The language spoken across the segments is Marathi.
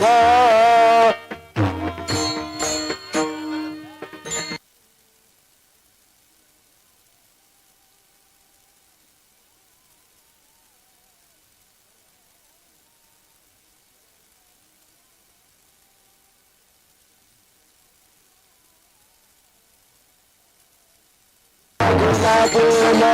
God.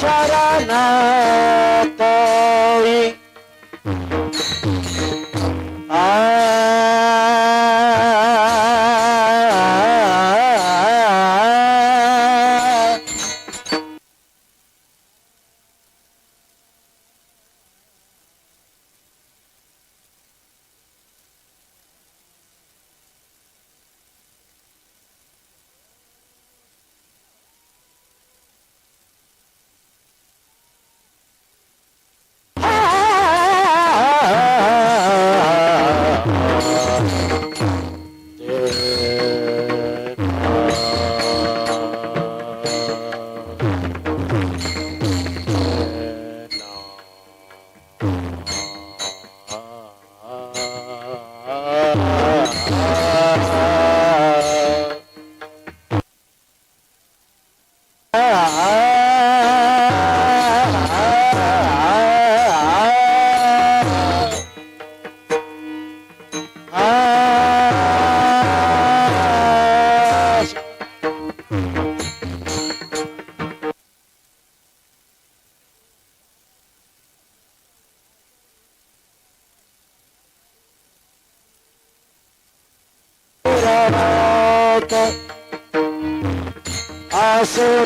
चरणातळी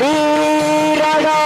அசுரீரகா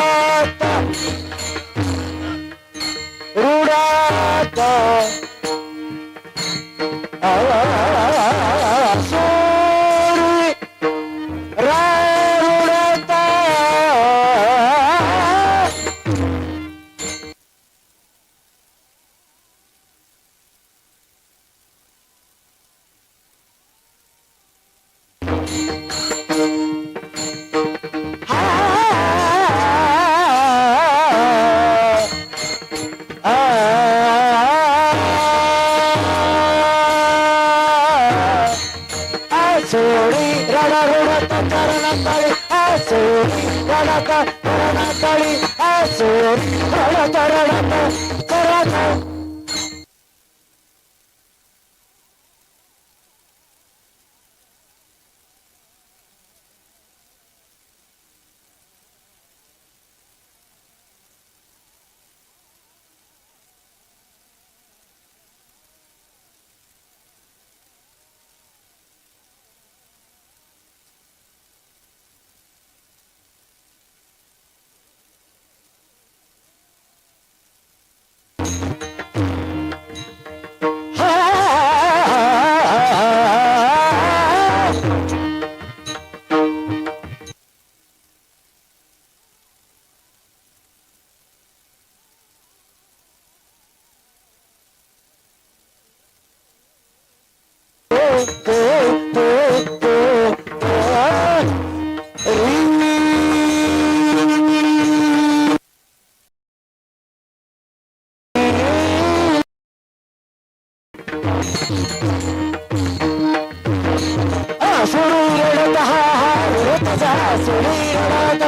रडत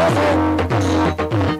जा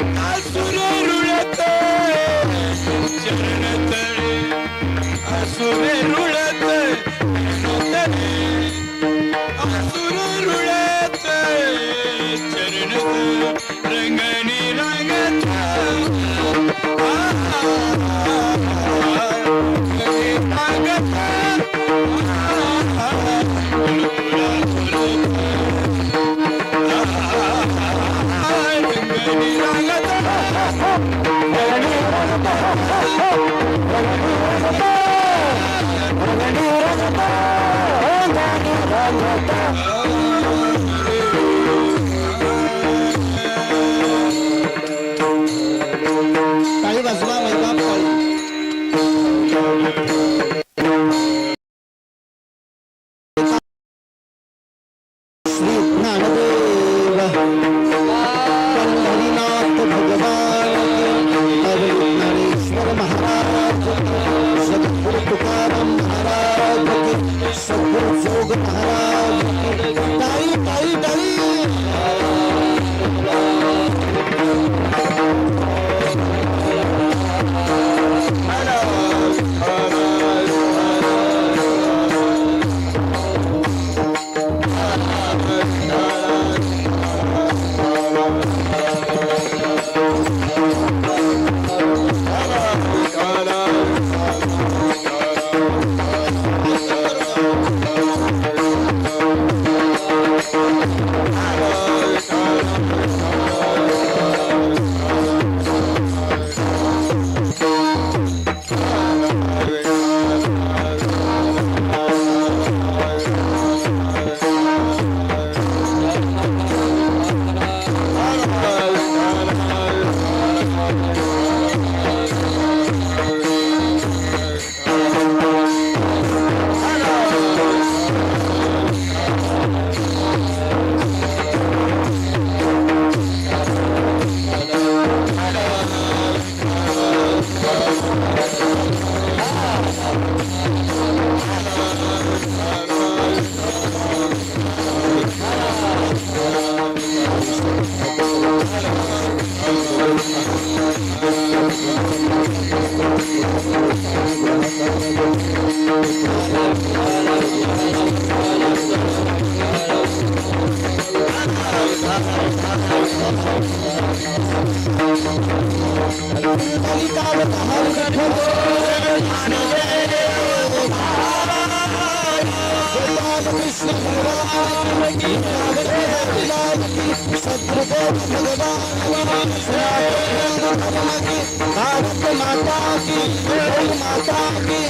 रुळत भारत माता की माता की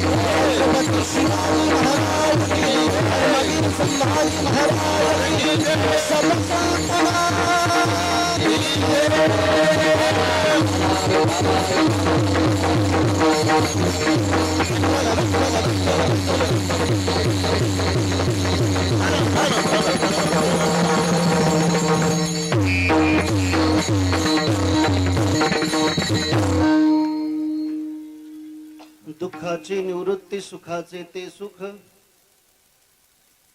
शिवाजी महाराज की संभाजी महाराज की दुःखाची निवृत्ती सुखाचे ते सुख.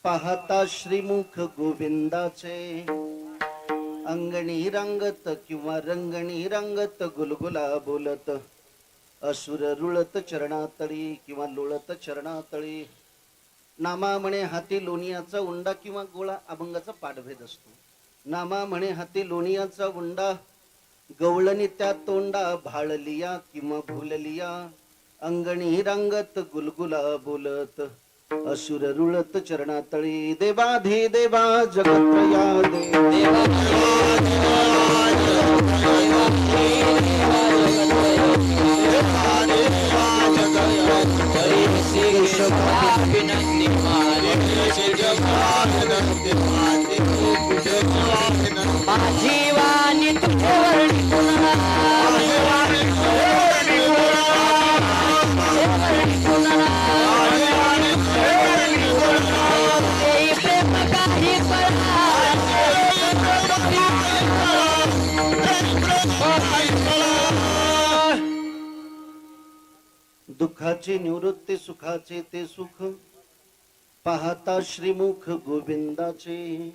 पाहता श्रीमुख गोविंदाचे. अंगणी रंगत किंवा रंगणी रंगत गुलगुला बोलत. असुर रुळत चरणातळी किंवा लोळत चरणातळी. नामा म्हणे हाती लोणियाचा उंडा किंवा गोळा अभंगाचा पाठभेद असतो. नामा म्हणे हाती लोणियाचा उंडा. गवळणी त्या तोंडा भाळलिया किंवा भुललिया. अंगणी रंगत गुलगुला बोलत. असुर रुळत चरणातळी. देवाधे देवा जगत्रया देवा सुखाचे ते सुख पाहता श्रीमुख गोविंदाचे.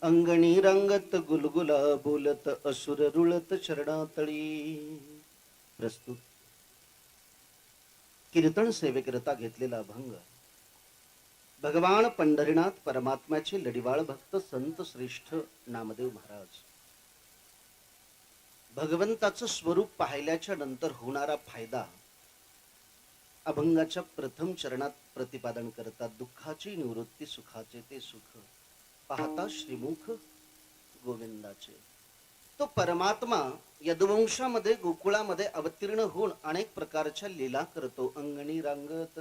अंगणी रंगत गुलगुला बोलत असुर रुळत शरणातळी. प्रस्तुत. कीर्तन सेवेकरता घेतलेला अभंग. भगवान पंढरीनाथ परमात्म्याचे लढिवाळ भक्त संत श्रेष्ठ नामदेव महाराज. भगवंताचं स्वरूप पाहिल्याच्या नंतर होणारा फायदा अभंगाच्या प्रथम चरणात प्रतिपादन करतात दुःखाची निवृत्ती सुखाचे ते सुख. पाहता श्रीमुख गोविंदाचे. तो परमात्मा यदुवंशामध्ये गोकुळामध्ये अवतीर्ण होऊन अनेक प्रकारच्या लीला करतो. अंगणी रांगत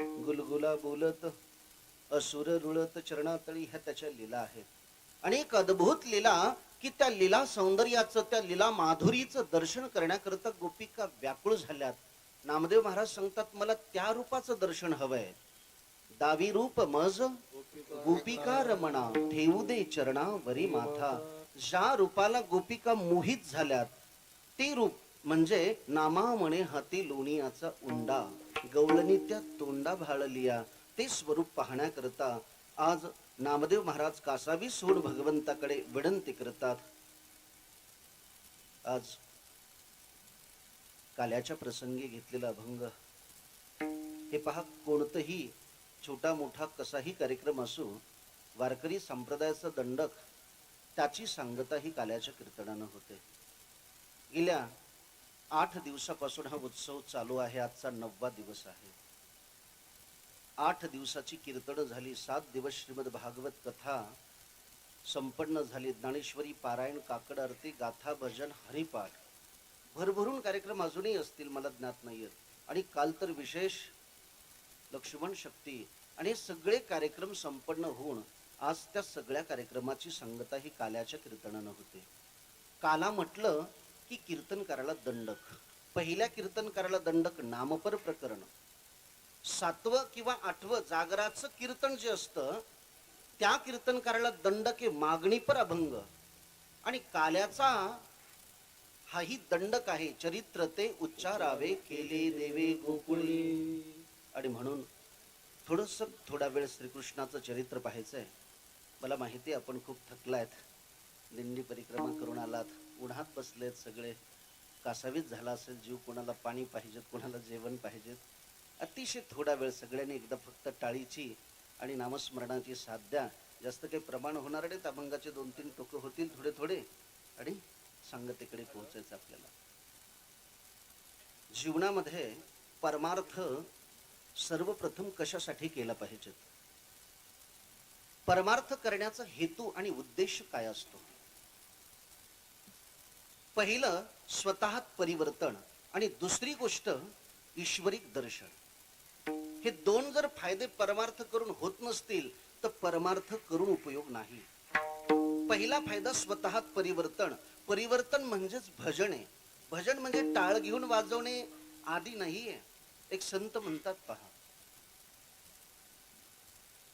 गुलगुला बोलत असुर रुळत चरणातळी ह्या त्याच्या लीला आहेत. आणि एक अद्भुत लीला की त्या लीला सौंदर्याचं त्या लीला माधुरीचं दर्शन करण्याकरता गोपिका व्याकुळ झाल्यात. नामदेव महाराज सांगतात मला त्या रूपाचं दर्शन हवंय. दावी रूप मज गोपिका रमणा ठेवू दे चरणावरी माथा. ज्या रूपाला गोपिका मोहित झाल्यात ते रूप म्हणजे नामा म्हणे हाती लोणियाचा उंडा. गवळणी त्या तोंडा भाळलिया ते स्वरूप पाहण्याकरता. आज नामदेव महाराज कासावी सोड भगवंताकडे विनंती करतात. आज काल्याच्या प्रसंगी घेतलेला अभंग. हे पहा कोणतंही छोटा मोठा कसाही कार्यक्रम असो वारकरी संप्रदायाचा दंडक त्याची सांगता ही काल्याच्या कीर्तनानं होते. गेल्या आठ दिवसापासून हा उत्सव चालू आहे आजचा नववा दिवस आहे. आठ दिवसाची कीर्तनं झाली सात दिवस श्रीमद भागवत कथा संपन्न झाली ज्ञानेश्वरी पारायण काकड आरती गाथा भजन हरिपाठ. भरभरून कार्यक्रम अजूनही असतील मला ज्ञात नाहीयेत आणि काल तर विशेष लक्ष्मण शक्ती आणि हे सगळे कार्यक्रम संपन्न होऊन आज त्या सगळ्या कार्यक्रमाची सांगता ही काल्याच्या कीर्तनानं होते. काला म्हटलं की कीर्तनकाराला दंडक. पहिल्या कीर्तनकाराला दंडक नामपर प्रकरण. सातवं किंवा आठवं जागराचं कीर्तन जे असतं त्या कीर्तनकाराला दंडक हे मागणीपर अभंग. आणि काल्याचा हाही दंडक आहे. चरित्र ते उच्चारावे केले देवे गोकुळी. आणि म्हणून थोडस थोडा वेळ श्रीकृष्णाचं चरित्र पाहायचंय. मला माहिती आहे आपण खूप थकलायत. दिंडी परिक्रमा करून आलात. उन्हात बसलेत सगळे. कासावीत झाला असेल जीव कोणाला पाणी पाहिजेत कोणाला जेवण पाहिजेत. अतिशय थोडा वेळ सगळ्यांनी एकदा फक्त टाळीची आणि नामस्मरणाची साथ द्या. जास्त काही प्रमाण होणार नाही. अभंगाचे दोन तीन टोकं होतील थोडे थोडे आणि सांगतेकडे पोहोचायचं आपल्याला. जीवनामध्ये परमार्थ सर्वप्रथम कशासाठी केला पाहिजे परमार्थ करण्याचा हेतू आणि उद्देश काय असतो? पहिलं स्वतःत परिवर्तन आणि दुसरी गोष्ट ईश्वरिक दर्शन. हे दोन जर फायदे परमार्थ करून होत नसतील तर परमार्थ करून उपयोग नाही. पहिला फायदा स्वतःत परिवर्तन परिवर्तन म्हणजेच भजन आहे. भजन म्हणजे टाळ घेऊन वाजवणे आदी नाहीये. एक संत म्हणतात पहा.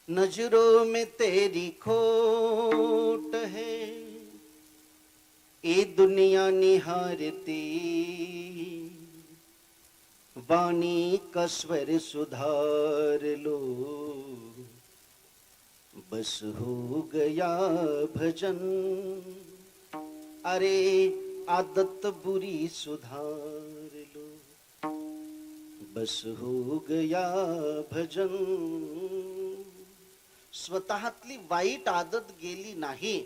नजरों में तेरी खोट है ये दुनिया निहारती। वाणी का सुधार लो। बस हो गया भजन। अरे आदत बुरी सुधार लो बस हो गया भजन। स्वतःतली वाईट आदत गेली नाही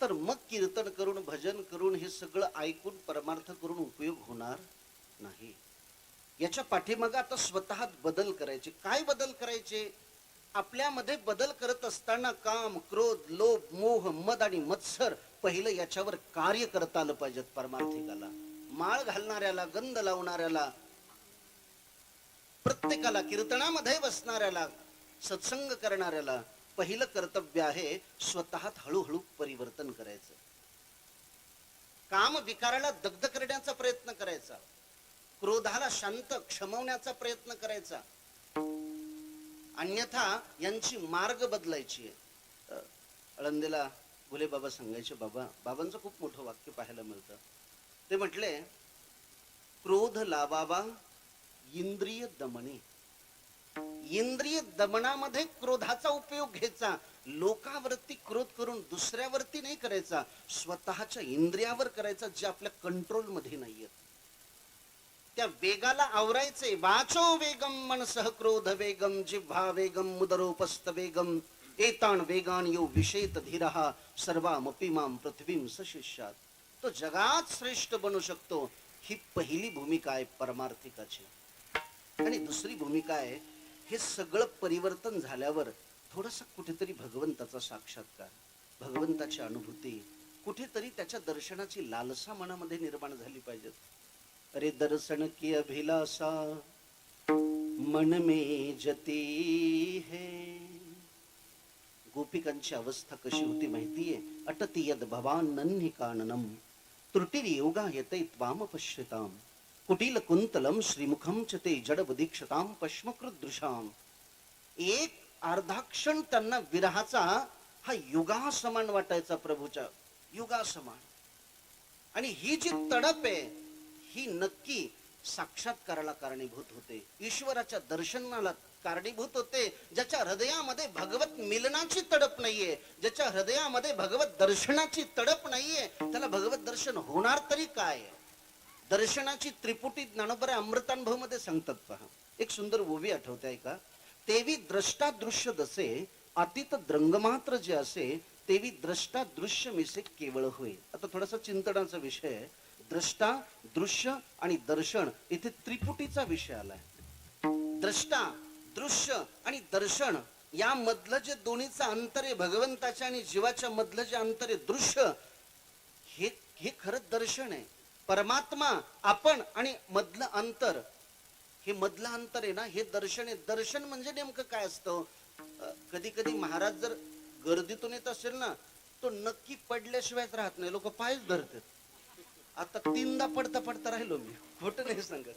तर मग कीर्तन करून भजन करून हे सगळं ऐकून परमार्थ करून उपयोग होणार नाही. याच्या पाठीमागं आता स्वतःत बदल करायचे. काय बदल करायचे? आपल्यामध्ये बदल करत असताना काम क्रोध लोभ मोह मद आणि मत्सर पहिलं याच्यावर कार्य करता आलं पाहिजेत परमार्थिकाला. माळ घालणाऱ्याला गंध लावणाऱ्याला प्रत्येकाला कीर्तनामध्ये बसणाऱ्याला सत्संग करणाऱ्याला पहिलं कर्तव्य आहे स्वतःत हळूहळू परिवर्तन करायचं. काम विकाराला दग्ध करण्याचा प्रयत्न करायचा. क्रोधाला शांत क्षमवण्याचा प्रयत्न करायचा. अन्यथा यांची मार्ग बदलायची आहे. अ, फुले बाबा सांगायचे बाबा बाबांचं खूप मोठं वाक्य पाहायला मिळतं. ते म्हटले क्रोध लावावा इंद्रिय दमने. इंद्रिय दमनामध्ये क्रोधाचा उपयोग घ्यायचा. लोकावरती क्रोध करून दुसऱ्यावरती नाही करायचा. स्वतःच्या इंद्रियावर करायचा जे आपल्या कंट्रोलमध्ये नाहीये. त्या वेगाला आवरायचे. वाचो वेगम मनसह क्रोध वेगम जिव्हा वेगम मुदरोपस्त वेगम. एतान वेगान यो विषेत धीरहा सर्वामपि माम पृथ्वीम सशिष्यात। तो जगात श्रेष्ठ बनू शकतो ही पहिली भूमिका आहे परमार्थिकाची. आणि दुसरी भूमिका आहे हे सगळं परिवर्तन झाल्यावर थोडस कुठेतरी भगवंताचा साक्षात्कार भगवंताची अनुभूती कुठेतरी त्याच्या दर्शनाची लालसा मनामध्ये निर्माण झाली पाहिजे अरे दर्शन की अभिलाषा मन में जती है। गोपिकांची अवस्था कशी होती माहितीये? अटती यद भवान नन्ही काननम त्रुटीर योगा येते त्वाम पश्यताम। कुटील कुंतलम श्रीमुखम च ते जड दीक्षताम पश्मकृत दृशाम एक अर्धाक्षण त्यांना विरहाचा हा युगा समान वाटायचा प्रभूच्या युगा समान आणि ही जी तडप आहे ही नक्की साक्षात्काराला कारणीभूत होते. ईश्वराच्या दर्शनाला कारणीभूत होते. ज्याच्या हृदयामध्ये भगवत मिलनाची तडप नाहीये. ज्याच्या हृदयामध्ये भगवत दर्शनाची तडप नाहीये. त्याला भगवत दर्शन होणार तरी काय? दर्शनाची त्रिपुटी ज्ञानोबऱ्या अमृतानुभवमध्ये सांगतात पहा. एक सुंदर ओवी आठवते आहे का तेवी द्रष्टा दृश्य दसे अतीत द्रंगमात्र जे असे तेवी द्रष्टा दृश्य मिसे केवळ होय. आता थोडासा चिंतनाचा विषय आहे. द्रष्टा दृश्य आणि दर्शन इथे त्रिपुटीचा विषय आलाय. द्रष्टा दृश्य आणि दर्शन या मधलं जे दोन्हीचं अंतर आहे भगवंताच्या आणि जीवाच्या मधलं जे अंतर आहे दृश्य हे हे खरं दर्शन आहे. परमात्मा आपण आणि मधलं अंतर. हे मधलं अंतर आहे ना हे दर्शन आहे. दर्शन म्हणजे नेमकं काय असतं? कधी कधी महाराज जर गर्दीतून येत असेल ना तो नक्की पडल्याशिवायच राहत नाही. लोक पायच धरतात. आता तीनदा पडता पडता राहिलो मी. खोट नाही सांगत.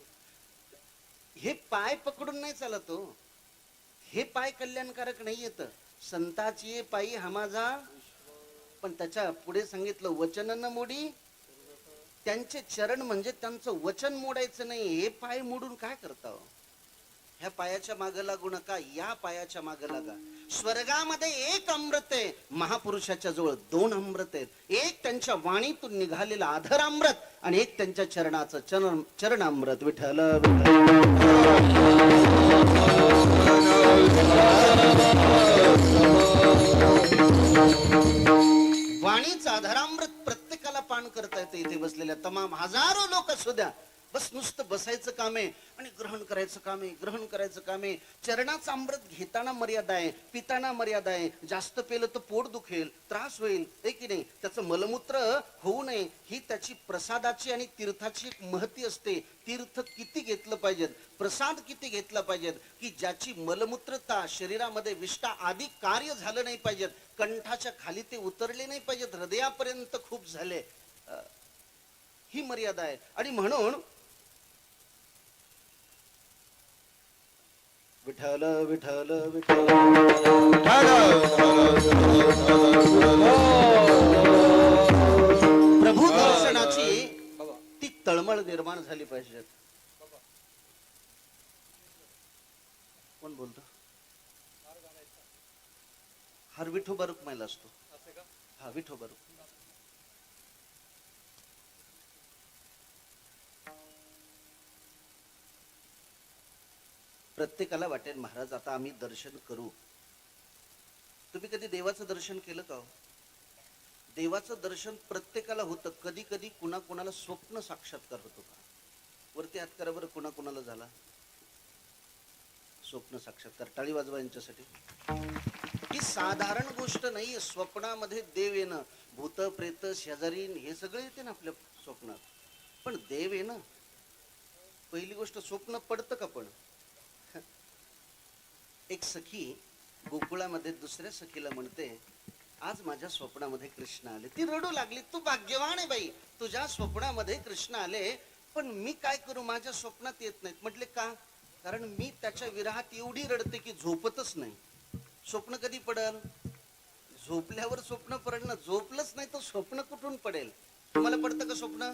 हे पाय पकडून नाही चालत हो. हे पाय कल्याणकारक नाही येत. संताची पायी हा माझा पण त्याच्या पुढे सांगितलं वचन न मोडी. त्यांचे चरण म्हणजे त्यांचं वचन मोडायचं नाही. हे पाय मोडून काय करता हो? ह्या पायाच्या मागे लागू नका या पायाच्या मागे लागा. स्वर्गामध्ये एक अमृत आहे. महापुरुषाच्या जवळ दोन अमृत आहेत. एक त्यांच्या वाणीतून निघालेलं आधार अमृत आणि एक त्यांच्या चरणाचं चरण चरण अमृत. विठ्ठल विठ्ठल. वाणीचा आधारामृत प्रत्येकाला पान करता येतं. इथे बसलेल्या तमाम हजारो लोक सुद्धा बस नुसतं बसायचं काम आहे आणि ग्रहण करायचं काम आहे ग्रहण करायचं काम. आहे चरणाचं अमृत घेताना मर्यादा आहे पिताना मर्यादा आहे. जास्त पेलं तर पोट दुखेल त्रास होईल हे की नाही? त्याचं मलमूत्र होऊ नये ही त्याची प्रसादाची आणि तीर्थाची एक महती असते. तीर्थ किती घेतलं पाहिजेत? प्रसाद किती घेतला पाहिजेत? की ज्याची मलमूत्रता शरीरामध्ये विष्ठा आधी कार्य झालं नाही पाहिजेत. कंठाच्या खाली ते उतरले नाही पाहिजेत. हृदयापर्यंत खूप झाले. ही मर्यादा आहे. आणि म्हणून विठ्ठल विठ्ठल विठ्ठल. प्रभू दर्शनाची ती तळमळ निर्माण झाली पाहिजे. कोण बोलतो? हर विठो बरुक मैला असतो हा विठो बरुक प्रत्येकाला वाटेल महाराज आता आम्ही दर्शन करू. तुम्ही कधी देवाचं दर्शन केलं का हो? देवाचं दर्शन प्रत्येकाला होतं. कधी कधी कुणा कुणाला स्वप्न साक्षात्कार होतो का? वरती हात करा बरं कुणा कुणाला झाला? स्वप्न साक्षात्कार. टाळी वाजवा यांच्यासाठी. ही साधारण गोष्ट नाहीये स्वप्नामध्ये देव येणं. भूत प्रेत शेजारीन हे सगळे येते ना आपल्या स्वप्नात. पण देव येणं. पहिली गोष्ट स्वप्न पडतं का पण? एक सखी गोकुळामध्ये दुसऱ्या सखीला म्हणते आज माझ्या स्वप्नामध्ये कृष्ण आले. ती रडू लागली तू भाग्यवान आहे बाई तुझ्या स्वप्नामध्ये कृष्ण आले पण मी काय करू? माझ्या स्वप्नात येत नाहीत. म्हटले का? कारण मी त्याच्या विरहात एवढी रडते की झोपतच नाही. स्वप्न कधी पडल? झोपल्यावर स्वप्न पडलं झोपलंच नाही तर स्वप्न कुठून पडेल? तुम्हाला पडतं का स्वप्न?